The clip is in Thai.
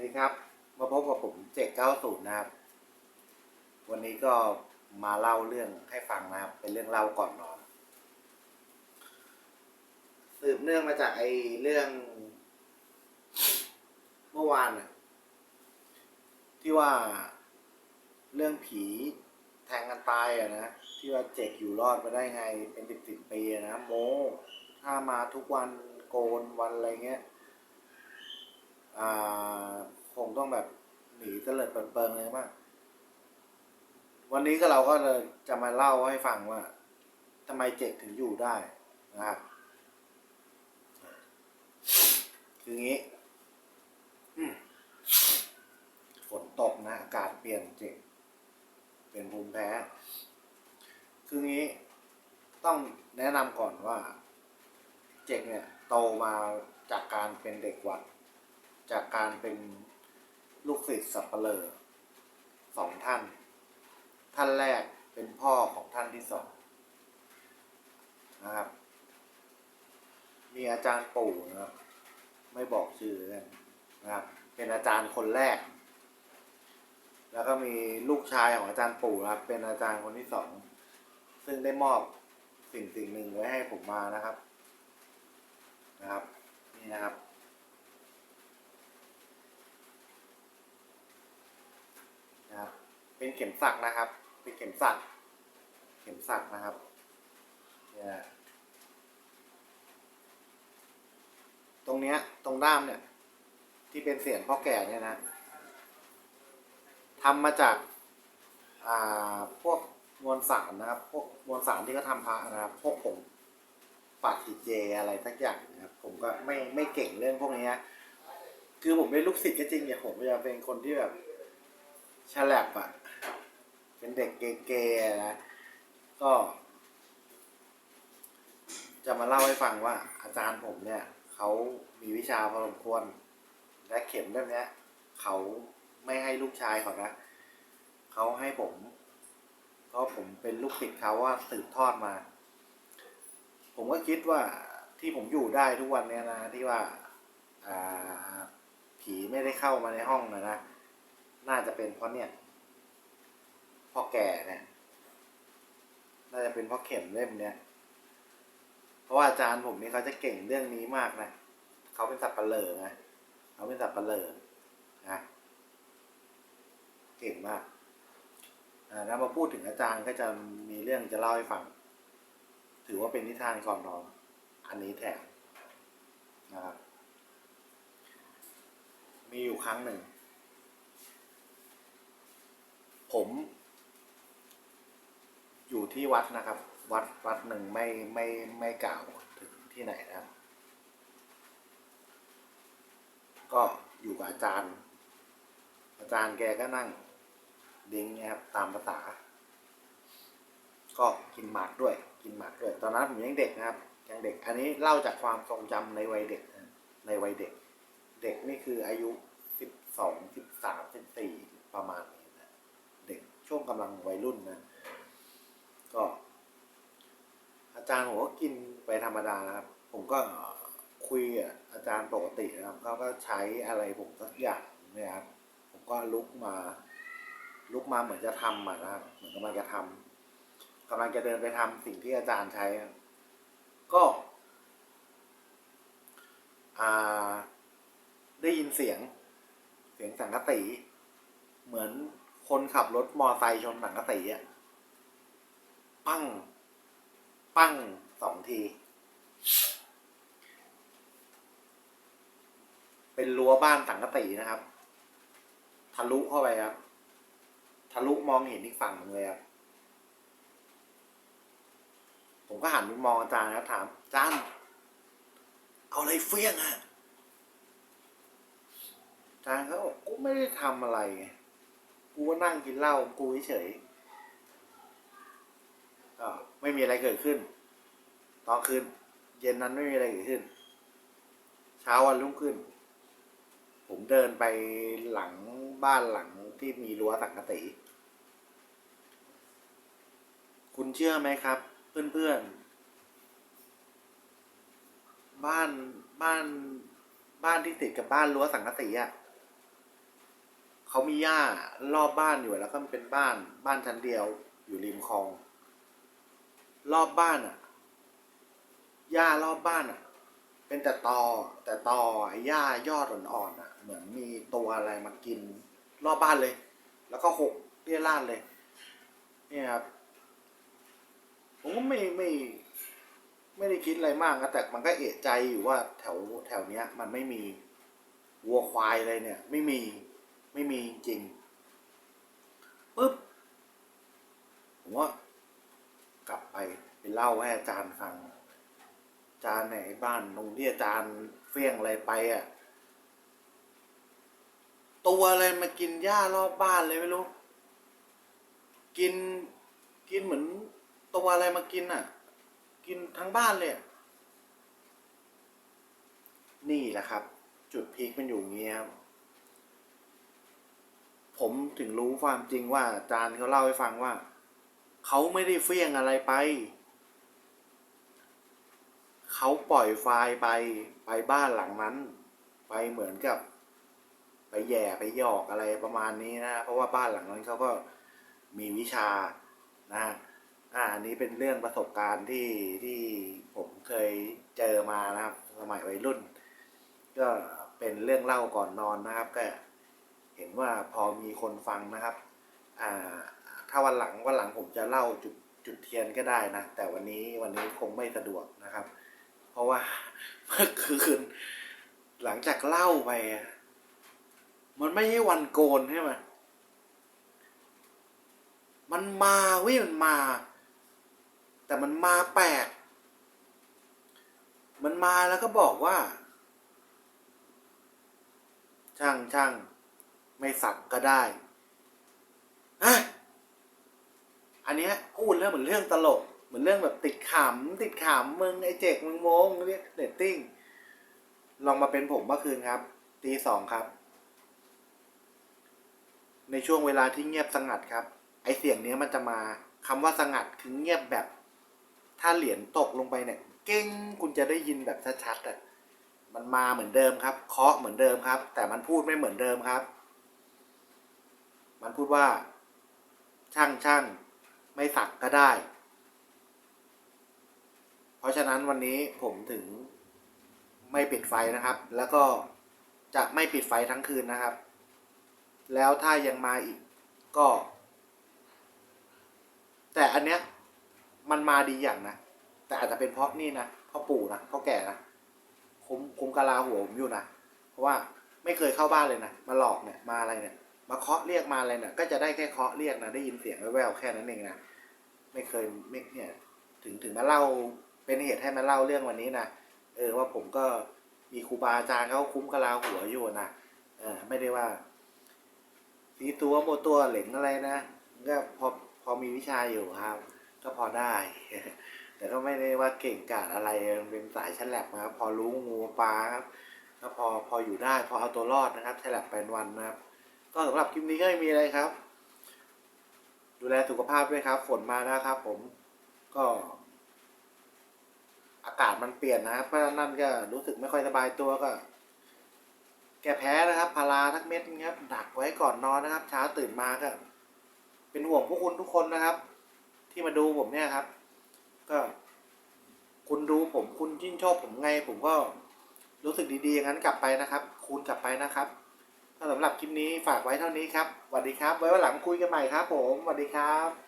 ดีครับมาพบกับผมเจ็ดเก้าศูนย์นะครับ วันนี้ก็มาเล่าเรื่องให้ฟังนะครับ เป็นเรื่องเล่าก่อนนอน สืบเนื่องมาจากไอ้เรื่อง เมื่อวานน่ะที่ว่าเรื่องผีแทงกันตายอะนะ ที่ว่าเจกอยู่รอดมาได้ไง เป็นสิบสิบปีนะโมถ้ามาทุกวันโกนวันอะไรเงี้ย อ่าคงต้องแบบหนีเตลิดเปิงเลยมากวันนี้ก็เราก็เลยจะมาเล่าให้ฟังว่าทำไมเจ็กถึงอยู่ได้นะครับคืองี้ฝนตกนะอากาศเปลี่ยนเจ็กเป็นภูมิแพ้ คืองี้ต้องแนะนำก่อนว่า เจกเนี่ย โตมาจากการเป็นเด็กวัด จากการเป็นลูกศิษย์สับเปลอสองท่าน ท่านแรกเป็นพ่อของท่านที่สองนะครับ มีอาจารย์ปู่นะครับ ไม่บอกชื่อนนะครับ เป็นอาจารย์คนแรก แล้วก็มีลูกชายของอาจารย์ปู่นะครับ เป็นอาจารย์คนที่สอง ซึ่งได้มอบสิ่งสิ่งหนึ่งไว้ให้ผมมานะครับ นะครับ นี่นะครับ นะครับ เป็นเข็มสักนะครับ เป็นเข็มสัก เข็มสักนะครับ เนี่ยตรงเนี้ย ตรงด้ามเนี่ย ที่เป็นเสียงพ่อแก่เนี่ยนะทำมาจาก อ่า พวกมวลสารนะครับ พวกมวลสารที่เขาทำพระนะครับ พวกผงปาฏิเจอะไรสักอย่างนะครับ ผมก็ไม่ไม่เก่งเรื่องพวกนี้นะคือผมเป็นลูกศิษย์ก็จริงเนี่ยผมจะเป็นคนที่แบบฉลับอะ เป็นเด็กเกย์ๆนะ ก็ จะมาเล่าให้ฟังว่า อาจารย์ผมเนี่ย เขามีวิชาพอสมควร และเข็มเล่มเนี้ยเขาไม่ให้ลูกชายเขานะเขาให้ผม เพราะผมเป็นลูกศิษย์เขาว่าสืบทอดมา ผมก็คิดว่าที่ผมอยู่ได้ทุกวันเนี้ยนะที่ว่าอ่าผีไม่ได้เข้ามาในห้องนะนะ น่าจะเป็นเพราะเนี่ย พ่อแก่เนี่ย น่าจะเป็นเพราะเข็มเล่มเนี้ยเพราะว่าอาจารย์ผมนี่เขาจะเก่งเรื่องนี้มากนะเขาเป็นสับปะเลอนะเขาเป็นสับปะเลอนะเก่งมากอ่าแล้วมาพูดถึงอาจารย์ก็จะมีเรื่องจะเล่าให้ฟัง ถือว่าเป็นนิทานก่อนนอนอันนี้แถมนะครับมีอยู่ครั้งหนึ่ง ผม ที่วัดนะครับ วัดวัดหนึ่งไม่ไม่ไม่กล่าวถึงที่ไหนนะครับ ก็อยู่กับอาจารย์ อาจารย์แกก็นั่งดิ้งนี่ยครับตามภาษา ก็กินหมากด้วย กินหมากด้วย ตอนนั้นผมยังเด็กนะครับ ยังเด็ก อันนี้เล่าจากความทรงจำในวัยเด็ก ในวัยเด็ก เด็กนี่คืออายุสิบสองสิบสามสิบสี่ประมาณนี้นะ เด็กช่วงกำลังวัยรุ่นนะ ก็ อาจารย์ผมก็กินไปธรรมดานะครับ ผมก็คุยกับอาจารย์ปกตินะครับเขาก็ใช้อะไรผมสักอย่างนี่ยครับ ผมก็ลุกมา ลุกมาเหมือนจะทำนะครับ เหมือนกำลังจะทำกำลังจะเดินไปทำสิ่งที่อาจารย์ใช้ ก็ได้ยินเสียง เสียงสังกะตีเหมือนคนขับรถมอไซค์ชนสังกะตีอะ ปั้ง ปั้งสองที เป็นรั้วบ้านสังกะตีนะครับ ทะลุเข้าไปครับ ทะลุมองเห็นอีกฝั่งหนึ่งเลยครับ ผมก็หันไปมองอาจารย์ครับถามอาจารย์เอาอะไรเฟี้ยงอะอาจารย์เขาบอกกูไม่ได้ทำอะไรไงกูก็นั่งกินเหล้ากูเฉย ก็ไม่มีอะไรเกิดขึ้นตอนคืน เย็นนั้นไม่มีอะไรเกิดขึ้น เช้าวันรุ่งขึ้น ผมเดินไปหลังบ้านหลังที่มีรั้วสังกะตีคุณเชื่อไหมครับ เพื่อนๆ บ้านบ้านบ้านที่ติดกับบ้านรั้วสังกะสีอะเขามีหญ้ารอบบ้านอยู่แล้วก็เป็นบ้านบ้านชั้นเดียวอยู่ริมคลอง รอบบ้านอะหญ้ารอบบ้านอะ เป็นแต่ตอแต่ตอไอ้หญ้ายอดอ่อนๆอะ เหมือนมีตัวอะไรมากินรอบบ้านเลย แล้วก็หกเรี่ยราดเลย เนี่ยครับผมก็ไม่ไม่ ไม่ได้คิดอะไรมากนะแต่มันก็เอะใจอยู่ว่าแถวแถวเนี้ย มันไม่มีวัวควายเลยเนี่ย ไม่มีไม่มีจริงปุ๊บผมว่า ไปไปเล่าให้อาจารย์ฟัง อาจารย์ไหนบ้านตรงที่อาจารย์เฟี้ยงอะไรไปอะ ตัวอะไรมากินหญ้ารอบบ้านเลยไม่รู้ กินกินเหมือนตัวอะไรมากินอะ กินทั้งบ้านเลย นี่แหละครับ จุดพีคมันอยู่อย่างเงี้ยครับผมถึงรู้ความจริงว่าอาจารย์เขาเล่าให้ฟังว่า เขาไม่ได้เฟี้ยงอะไรไป เขาปล่อยไฟล์ไปไปบ้านหลังนั้น ไปเหมือนกับ ไปแย่ไปหยอกอะไรประมาณนี้นะ เพราะว่าบ้านหลังนั้นเขาก็มีวิชานะอ่าอันนี้เป็นเรื่องประสบการณ์ที่ที่ผมเคยเจอมานะครับ สมัยวัยรุ่น ก็เป็นเรื่องเล่าก่อนนอนนะครับ ก็เห็นว่าพอมีคนฟังนะครับ อ่า ถ้าวันหลังวันหลังผมจะเล่าจุดจุดเทียนก็ได้นะ แต่วันนี้วันนี้คงไม่สะดวกนะครับ เพราะว่าเมื่อคืนหลังจากเล่าไปมันไม่ใช่วันโกนใช่ไหมมันมาเว้ยมันมา แต่มันมาแปลก มันมาแล้วก็บอกว่า ช่างช่างไม่สักก็ได้อะ อันเนี้ยพูดแล้วเหมือนเรื่องตลก เหมือนเรื่องแบบติดขำติดขำมึงไอ้เจกมึงโมงเรียกเดตติ้งลองมาเป็นผมเมื่อคืนครับตีสองครับ ในช่วงเวลาที่เงียบสงัดครับ ไอเสียงเนี้ยมันจะมาคำว่าสงัดคือเงียบแบบ ถ้าเหรียญตกลงไปเนี่ย เก้งคุณจะได้ยินแบบชัดๆอะมันมาเหมือนเดิมครับ เคาะเหมือนเดิมครับ แต่มันพูดไม่เหมือนเดิมครับ มันพูดว่า ช่างช่าง ไม่สักก็ได้ เพราะฉะนั้นวันนี้ผมถึงไม่ปิดไฟนะครับ แล้วก็จะไม่ปิดไฟทั้งคืนนะครับ แล้วถ้ายังมาอีกก็ แต่อันเนี้ยมันมาดีอย่างนะ แต่อาจจะเป็นเพราะนี่นะเพราะปู่นะเพราะแก่นะคุ้มคุ้มกะลาหัวผมอยู่นะ เพราะว่าไม่เคยเข้าบ้านเลยนะ มาหลอกเนี่ย มาอะไรเนี่ย มาเคาะเรียกมาอะไรเนี่ยก็จะได้แค่เคาะเรียกนะได้ยินเสียงแว่วๆแค่นั้นเองนะไม่เคยไม่เนี่ยถึงถึงมาเล่าเป็นเหตุให้มาเล่าเรื่องวันนี้นะเออว่าผมก็มีครูบาอาจารย์เขาคุ้มกะลาหัวอยู่นะเออไม่ได้ว่าสีตัวโมตัวเหล็งอะไรนะก็พอพอมีวิชาอยู่ครับ ก็พอได้ แต่ก็ไม่ได้ว่าเก่งกาจอะไรเป็นสายฉลับนะครับพอรู้งูปลาครับก็พอพออยู่ได้ พอเอาตัวรอดนะครับฉลับเป็นวันนะครับ ก็สำหรับคลิปนี้ก็ไม่มีอะไรครับ ดูแลสุขภาพด้วยครับ ฝนมานะครับผมก็ อากาศมันเปลี่ยนนะครับเพรานั้นก็รู้สึกไม่ค่อยสบายตัวก็ แก้แพ้นะครับพาราทักเม็ดนะครับดักไว้ก่อนนอนนะครับ เช้าตื่นมาก็ เป็นห่วงพวกคุณทุกคนนะครับ ที่มาดูผมเนี่ยครับ ก็ คุณดูผมคุณชื่นชอบผมไง ผมก็รู้สึกดีๆอย่างนั้นกลับไปนะครับคุณกลับไปนะครับ สำหรับคลิปนี้ฝากไว้เท่านี้ครับสวัสดีครับ ไว้วันหลังคุยกันใหม่ครับผมสวัสดีครับ